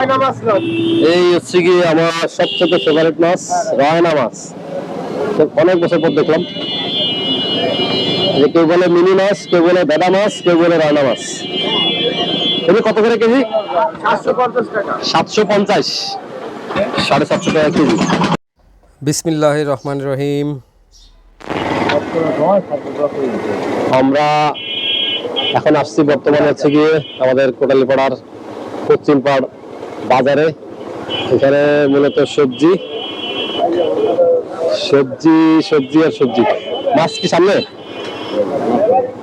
এই হচ্ছে কি আমার সবচেয়ে ফেভারিট মাছ রয়না মাছ। তো অনেক বছর পর দেখলাম। কেউ বলে মিনি মাছ কেউ বলে বেদা মাছ কেউ বলে রয়না মাছ। এগুলো কত করে কেজি? সাতশো পঞ্চাশ সাড়ে সাতশো টাকা কেজি। বিসমিল্লাহ রহমান রহিম। আমরা এখন আসছি বর্তমানে হচ্ছে গিয়ে আমাদের কোটালীপাড়ার পশ্চিম পাড় বাজারে। এখানে মূলত সবজি। সবজি সবজি আর সবজি। মাছ কি সামনে?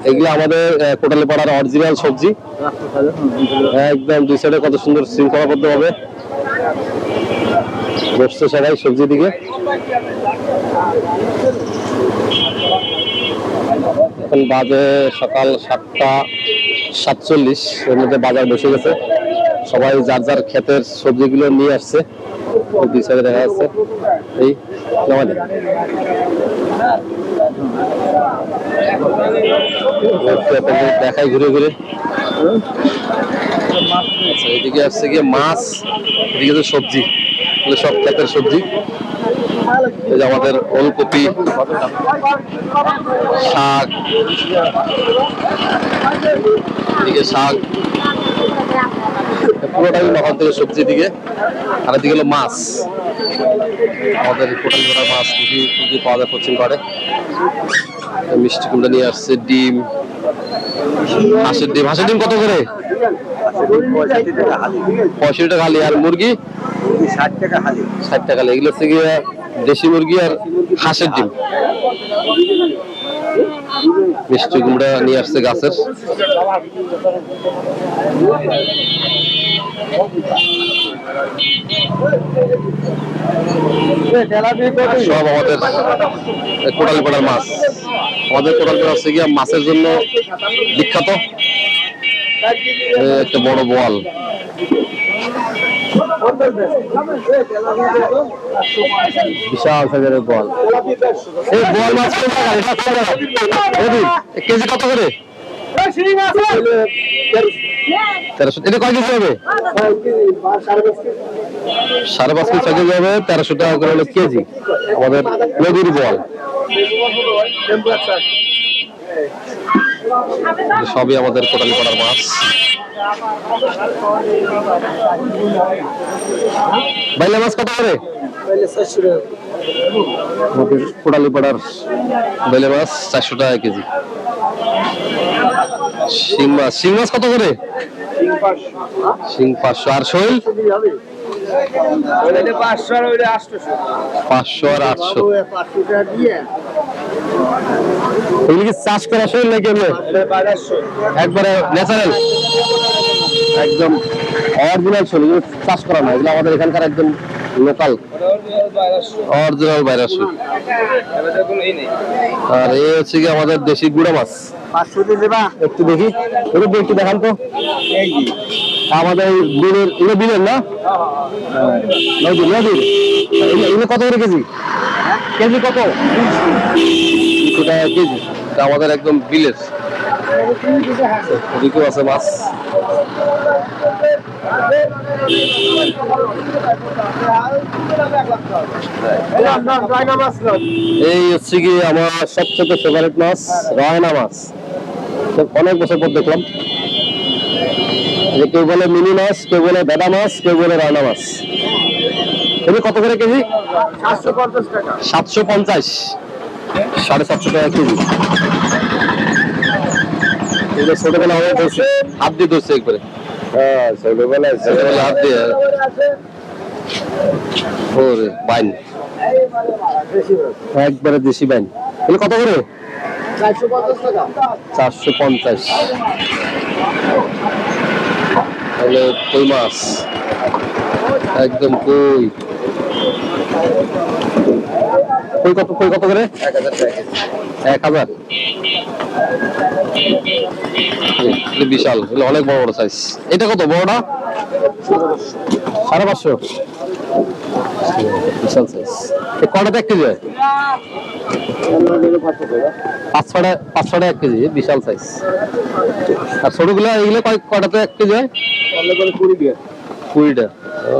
এগুলো আমাদের আহ, কোটালীপাড়ার অরিজিনাল সবজি। একদম দুই সাইডে কত সুন্দর শৃঙ্খলাবদ্ধ হবে বসছে সবাই সবজি দিকে। এখন বাজে সকাল সাতটা সাতচল্লিশ। এর মধ্যে বাজার বসে গেছে। সবাই যার যার ক্ষেতের সবজিগুলো নিয়ে আসছে দুই দেখা যাচ্ছে। এই দেখাই ঘুরে ঘুরে। আচ্ছা এদিকে আসছে গিয়ে মাছ, এদিকে তো সবজি সব ক্ষেতের সবজি। এই যে আমাদের ওলকপি, শাক, এদিকে শাক। পুরোটাই ওখান থেকে সবজি দিকে, আর এদিকে হলো মাছ। আমাদের কোটাল করা মাছ কি কি পাওয়া যায় পশ্চিম পাড়ে? মিষ্টি কুমড়া নিয়ে আসছে, ডিম। হাঁসের ডিম। হাঁসের ডিম কত করে? পঁয়ষট্টি টাকা হালি। আর মুরগি? ষাট টাকা হালি ষাট টাকা হালি। এগুলো হচ্ছে গিয়ে দেশি মুরগি আর হাঁসের ডিম। মিষ্টি কুমড়া নিয়ে আসছে গাছের। সব আমাদের মাছ আমাদের হচ্ছে গিয়ে মাছের জন্য বিখ্যাত একটা বড় বোয়াল বিশাল সাইজের বোয়াল মাছ কেজি কত করে তেরোশো কয় কেজি হবে? পাঁচ কেজি তেরোশো টাকা করে কেজি। আমাদের সবই আমাদের কোটালি পাড়ার মাছ। বাইলা মাছ কত করে? কোটালি পাড়ার বেলে মাছ চারশো টাকা কেজি। মাছ। মাছ কত করে? পাঁচশো। আর শৈল? পাঁচশো আর আটশো। এগুলি কি চাষ করা নাকি একবারে একদম অরিজিনাল শৈল চাষ করা না, এগুলো আমাদের এখানকার একদম লোকাল অরিজিনাল নেই আর এই হচ্ছে কি আমাদের দেশি গুড়া মাছ। একটু দেখি। এটা একটু দেখান তো। আমাদের বিলের এগুলো বিলের না? নদীর নদীর। এগুলো কত করে কেজি? কেজি কত? দুশো টাকা কেজি। আমাদের একদম বিলের। আছে মাছ। এই হচ্ছে কি আমার সবচেয়ে ফেভারিট মাছ, রয়না মাছ। অনেক বছর পর দেখলাম। কেউ বলে মিনি মাছ, কেউ বলে বেদা মাছ, কেউ বলে রায়না মাছ। এগুলো কত করে কেজি? সাতশো পঞ্চাশ। সাড়ে সাতশো টাকা কেজি। ছোটবেলা ধরছে, হাত দিয়ে ধরছে একবারে। হ্যাঁ ছোটবেলায় ছোটবেলা হাত দিয়ে। ওরে বাইন। একবারে দেশি বাইন। এগুলো কত করে? চারশো পঞ্চাশ। চারশো পঞ্চাশ তাহলে কই মাছ একদম কই? কই কত কই কত করে? এক হাজার এক হাজার? বিশাল এগুলো অনেক বড় বড় সাইজ এটা কত বড়টা? সাড়ে পাঁচশো। বিশাল সাইজ কটাতে এক কেজি হয়? পাঁচ ছটা পাঁচ ছটা এক কেজি বিশাল সাইজ আর ছোটগুলো এইগুলো কয় কটাতে এক কেজি হয়? কুড়িটা। ও।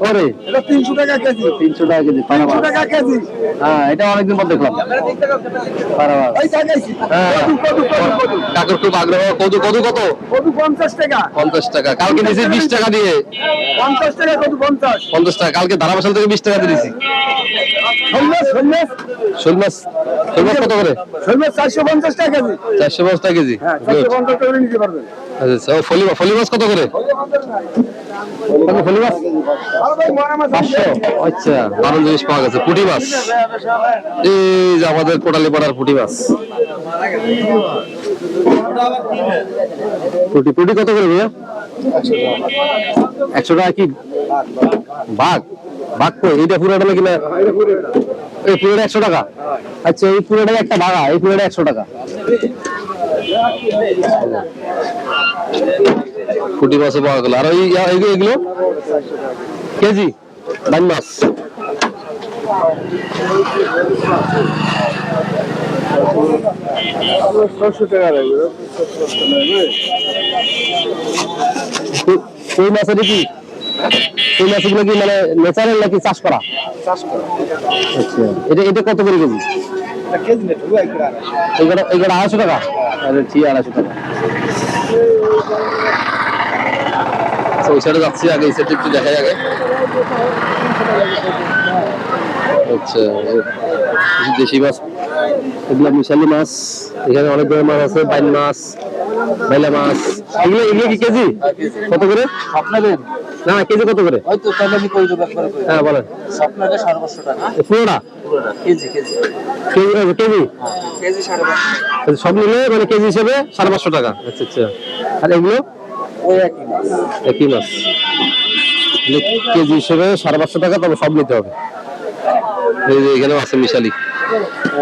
ওরে। টাকা কেজি। টাকা কেজি টাকা কেজি। হ্যাঁ এটা অনেকদিন পর দেখলাম। খয়রা মাছ ওই হ্যাঁ। কাকুর খুব আগ্রহ। কদু কদু কত? কত পঞ্চাশ টাকা। পঞ্চাশ টাকা। কালকে দিয়েছি বিশ টাকা দিয়ে। পঞ্চাশ টাকা পঞ্চাশ। টাকা। কালকে ধারা থেকে বিশ টাকা দিয়েছি কত করে? চারশো টাকা কেজি। চারশো পাঁচ টাকা কেজি। হ্যাঁ. চারশো টাকা নিতে পারবেন। আচ্ছা ও ফলি ফলি মাছ কত করে? ফলি মাছ? পাঁচশো। আচ্ছা দারুণ জিনিস পাওয়া গেছে, পুঁটি মাছ। এই যে আমাদের কোটালি পাড়ার পুঁটি মাছ। পুঁটি পুঁটি কত করে ভাইয়া? একশো টাকা কি? বাঘ? বাঘ কই? এইটা পুরোটা নাকি না? এই পুরোটা একশো টাকা। আচ্ছা এই পুরোটা একটা ভাগা এই পুরোটা একশো টাকা। পুঁটি মাছও পাওয়া গেল। আর এগুলো? কেজি? বাইন মাছ। কই মাছের কি? কই মাছগুলো কি মানে ন্যাচারাল নাকি চাষ করা? চাষ করা। আচ্ছা। এটা এটা কত করে কেজি? আড়াইশো টাকা? আরে ঠিক আড়াইশো টাকা। ওই সাইডে যাচ্ছি আগে এই সাইডে একটু দেখাই আগে। আচ্ছা দেশি মাছ এগুলো মিশালি মাছ এখানে অনেক ধরনের মাছ আছে বাইন মাছ বেলা মাছ। এগুলো এগুলো কি কেজি। কত করে? আপনাদের? না কেজি কত করে? হয়তো তাহলে আমি কই দেবো একবার হ্যাঁ বলেন। আপনাদের সাড়ে পাঁচশো টাকা পুরোটা? KG KG. KG KG? KG সাড়ে পাঁচশো আচ্ছা, সব মিলে মানে কেজি হিসেবে সাড়ে পাঁচশো টাকা। আচ্ছা আচ্ছা। আর এগুলো? ওই একই মাছ। একই মাছ। কেজি হিসেবে সাড়ে পাঁচশো টাকা তবে সব নিতে হবে। এই যে এখানেও আছে মিশালি।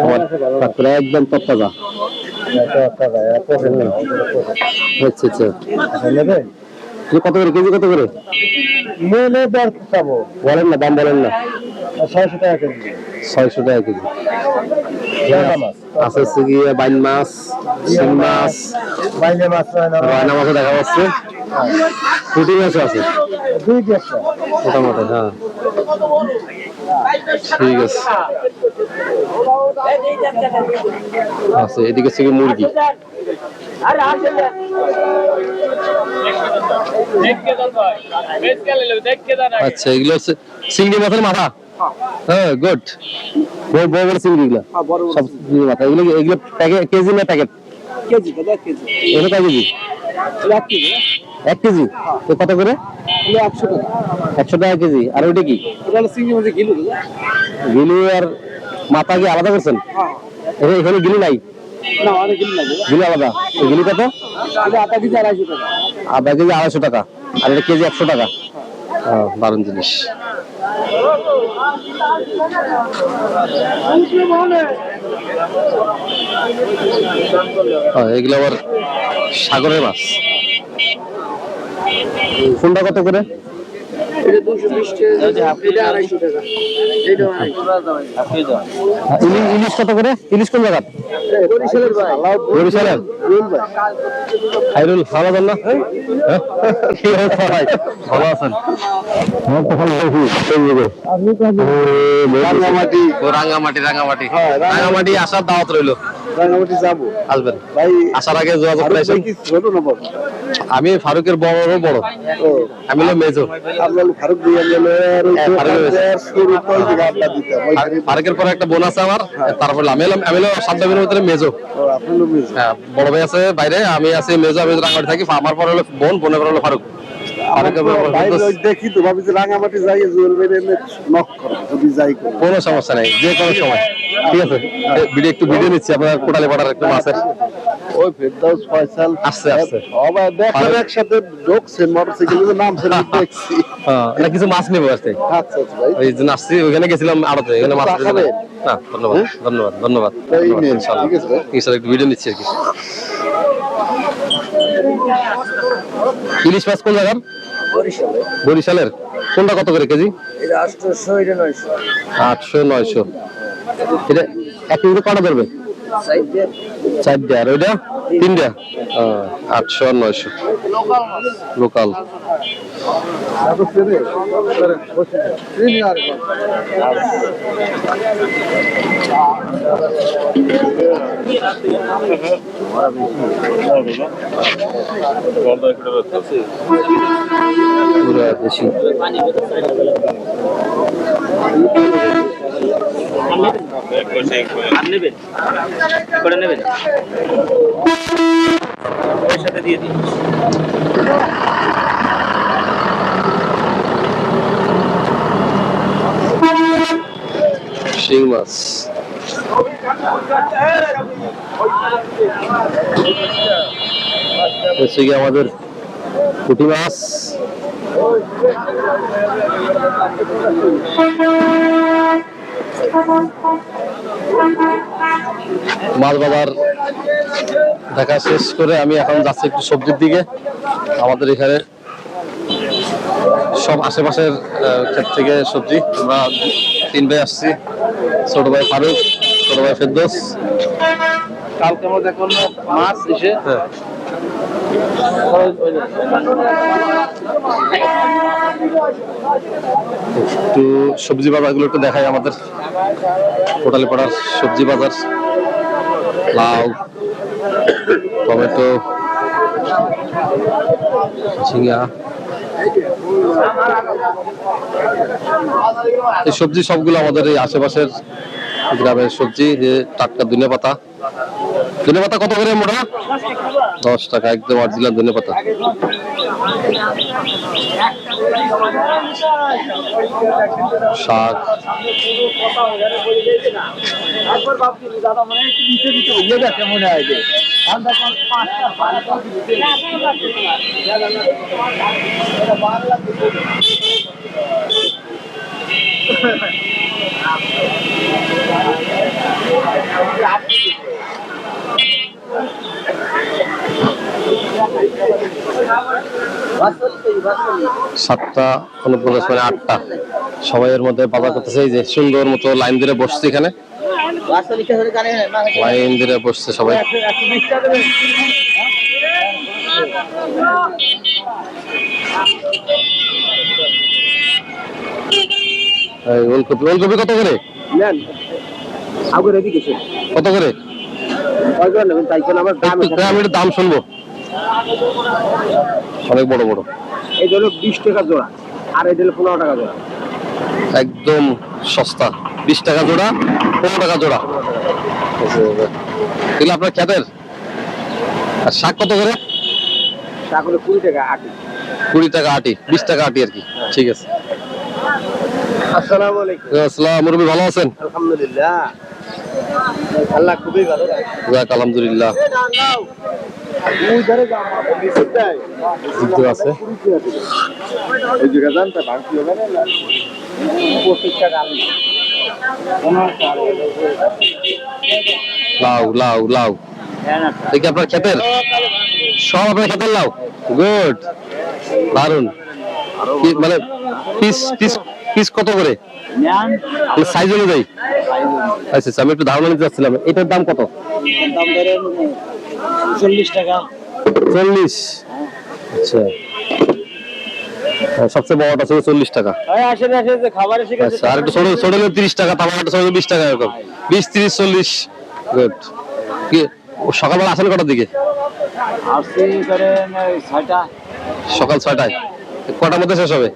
আমার কাকুরা একদম তত্তাজা আচ্ছা আচ্ছা। এগুলো কত করে কেজি কত করে? মেলে দর খাব বলেন না দাম বলেন না। ছয়শো টাকা কেজি। ছয়শো টাকা কেজি। আছে হচ্ছে গিয়ে বাইন মাছ শিং মাছ বাইলে মাছ রয়না মাছও দেখা যাচ্ছে। পুটি মাছও আছে। দুই মোটামুটি হ্যাঁ। ঠিক আছে। আচ্ছা এদিকে গিয়ে মুরগি। আচ্ছা এগুলো হচ্ছে চিংড়ি মাছের মাথা। হ্যাঁ গুড বড় বড় বড় চিংড়ি এগুলো সব চিংড়ি। মাথা। এগুলো এগুলো প্যাকেট কেজি না প্যাকেট? KG KG. এগুলো কয় কেজি? এক কেজি? তো কত করে? একশো টাকা। একশো টাকা কেজি। আর ওইটা কি? গিলু আর মাথা কি আলাদা করছেন? হ্যাঁ। এখানে গিলু নাই? গিলু আলাদা। গিলু কত? এটা কেজি আড়াইশো টাকা। আধা কেজি আড়াইশো টাকা। আর এটা কেজি একশো টাকা? হ্যাঁ, দারুণ জিনিস। এগুলো আবার সাগরের মাছ। কোনটা কত করে? ইলিশ ইলিশ কত করে? ইলিশ কোন জায়গা বরিশালের। খাইরুল ভালো আছেন না? কি অবস্থা ভাই? ভালো আছেন? আমার তো ভালো আছি। এই যে। ও, রাঙ্গামাটি রাঙ্গামাটি রাঙ্গামাটি। রাঙ্গামাটি আসার দাওয়াত রইল। রাঙামাটি যাব। আসবেন। ভাই আসার আগে যোগাযোগ করে আসেন। ছোট না বড়? আমি ফারুকের বড় বড়। আমি হলো মেজো আপনার ফারুক দিয়ে ওই হ্যাঁ, ফারুকের পরে একটা বোন আছে আমার তারপর আমি হলাম আমি হলো সাত ভাইয়ের ভিতরে মেজো। হ্যাঁ বড় ভাই আছে বাইরে আমি আছি মেজো আমি রাঙ্গামাটি থাকি। আমার পরে হলো বোন বোনের পরে হলো ফারুক। দেখি তো ভাবি যে রাঙামাটি যাই জোর নক করো যদি যাই কোনো সমস্যা নাই যে কোনো সময়। ঠিক আছে? ভিডিও একটু ভিডিও নিচ্ছি আপনার কোটালি পাড়ার একটু মাছের ওই ফেরদাউস ফয়সাল আসছে, আসছে। সবাই দেখেন একসাথে ঢুকছে মোটরসাইকেলের নাম ছিল দেখছি। হ্যাঁ, না কিছু মাছ নেব আজকে। আচ্ছা আচ্ছা ভাই। ওই জন্য আসছি গেছিলাম আড়তে মাছ না ধন্যবাদ ধন্যবাদ ধন্যবাদ এই ধন্যবাদ, নিন, ইনশাআল্লাহ। ঠিক আছে ভাই। একটু ভিডিও নিচ্ছি আর কি। ইলিশ মাছ কোন জায়গার? বরিশালে বরিশালের। কোনটা কত করে কেজি? আটশো নয়শো। এটা এক কিলো কটা ধরবে? চারটে আর ওইটা? তিনটা আটশো আর নয়শো। লোকাল পুরা দেশি নেবেন করে নেবেন? সাথে দিয়ে দিন শিং মাছ হচ্ছে কি আমাদের পুঁটি মাছ মাছ বাজার দেখা শেষ করে আমি এখন যাচ্ছি একটু সবজির দিকে। আমাদের এখানে সব আশেপাশের ক্ষেত থেকে সবজি। আমরা তিন ভাই আসছি। ছোট ভাই ফারুক ছোট ভাই ফেরদোস। কালকে আমাদের এখন মাছ এসে হ্যাঁ। একটু সবজি বাজারগুলো একটু দেখাই আমাদের। কোটালি পাড়ার সবজি বাজার লাউ টমেটো ঝিঙ্গা এই সবজি সবগুলো আমাদের এই আশেপাশের গ্রামের সবজি যে টাটকা ধনে পাতা। ধনে পাতা কত করে মোটা? দশ টাকা, একদম অরিজিনাল ধনে পাতা। শাক। সাতটা উনপঞ্চাশ মানে আটটা। সবাই এর মধ্যে বাজার করতেছে যে সুন্দর মতো লাইন ধরে বসছে এখানে। লাইন ধরে বসছে সবাই। এই ওলকপি ওলকপি কত করে? কত করে? তাই কেন আমার দাম একটু দাম শুনব। অনেক বড় বড়। এই হলো বিশ টাকা জোড়া আর হলো পনেরো টাকা জোড়া। একদম সস্তা। বিশ টাকা জোড়া পনেরো টাকা জোড়া। এগুলো আপনার খ্যাতের আর শাক কত করে? শাক হলো কুড়ি টাকা আটি। কুড়ি টাকা আটি বিশ টাকা আটি আর কি। ঠিক আছে। আসসালামু আলাইকুম। আসসালাম মুরব্বী ভালো আছেন? আলহামদুলিল্লাহ। আল্লাহ খুবই ভালো। যাক আলহামদুলিল্লাহ। আছে। লাউ লাউ লাউ। দেখি আপনার ক্ষেতের সব আপনার ক্ষেতের লাউ? গুড। দারুণ মানে পিস পিস পিস কত করে? সাইজ অনুযায়ী। আচ্ছা আচ্ছা, আমি একটু ধারণা নিতে চাচ্ছিলাম। এটার দাম কত? চল্লিশ টাকা। চল্লিশ? আচ্ছা। হ্যাঁ, সবচেয়ে বড়টা ছিল চল্লিশ টাকা। আচ্ছা আর একটু ছোট ছোট হলে তিরিশ টাকা তারপর একটা ছোট বিশ টাকা এরকম। বিশ তিরিশ চল্লিশ। গুড কি ও সকালবেলা আসেন কটার দিকে? সকাল ছয়টায়। কটার মধ্যে শেষ হবে?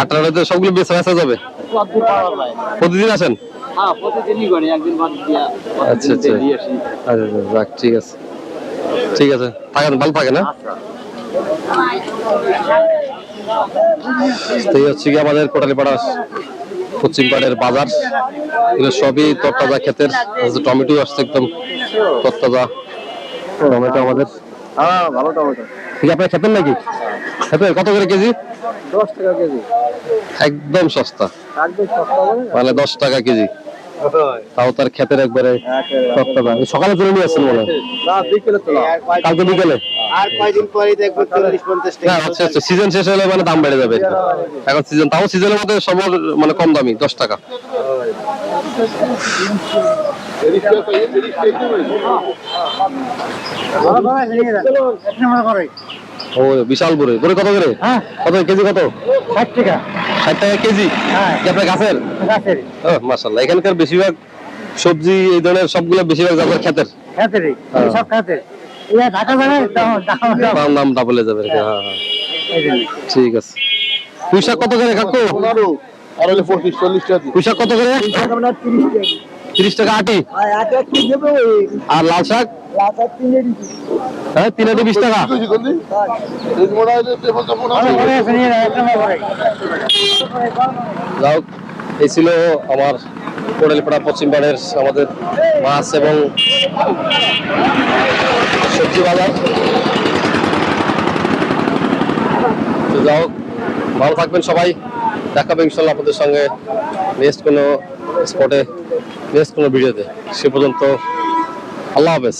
আটটা নয়টা। সবগুলো বেচা বেচা যাবে? কতদূর পাওয়া যায়। প্রতিদিন আসেন? হ্যাঁ প্রতিদিনই করি একদিন বাদ দিয়া। আচ্ছা, আচ্ছা। আচ্ছা আচ্ছা, যাক ঠিক আছে। ঠিক আছে। থাকেন ভালো থাকেন হ্যাঁ? এই হচ্ছে কি আমাদের কোটালীপাড়া পশ্চিম পাড়ের বাজার। এগুলো সবই তরতাজা ক্ষেতের। টমেটো আসছে একদম তরতাজা। টমেটো আমাদের। হ্যাঁ ভালো টমেটো। আপনার খেতেন নাকি? খেতেন? কত করে কেজি? দশ টাকা কেজি। একদম সস্তা। বলে মানে? দশ টাকা কেজি। তাও তার ক্ষেতের একবারে সকালে তুলে নিয়ে আসছেন মনে হয়? কালকে বিকেলে? আর কয়দিন পরে আচ্ছা আচ্ছা। সিজন শেষ হলে মানে দাম বেড়ে যাবে। এখন সিজন তাও সিজনের মধ্যে সব মানে কম দামি দশ টাকা। ও বিশাল বড়ি। বড়ি কত করে? হ্যাঁ। কত কেজি কত? ষাট টাকা। ষাট টাকা কেজি? হ্যাঁ। আপনার গাছের? গাছের ও মাসাল্লাহ এখানকার বেশিরভাগ সবজি এই ধরনের সবগুলো বেশিরভাগ গাছের খেতের খাতের। সব খাতের ঢাকা যাবে দাম দাম দাম। দাম দাম ডাবলে যাবে। হ্যাঁ। হ্যাঁ ঠিক আছে। পুঁই শাক কত করে কাকু? আর হলে পঁচিশ চল্লিশ টাকা দিন। কত করে? তিরিশ টাকা আটি। আর লাল শাক? হ্যাঁ তিন আটি বিশ টাকা। যাই এই ছিল আমার কোড়ালিপাড়া পশ্চিম পাড়ের আমাদের মাছ এবং সবজি বাজার। তো হোক, ভালো থাকবেন সবাই। দেখাবে ইনশাল্লাহ আপনাদের সঙ্গে নেক্সট কোনো স্পটে নেক্সট কোনো ভিডিওতে। সে পর্যন্ত আল্লাহ হাফেজ।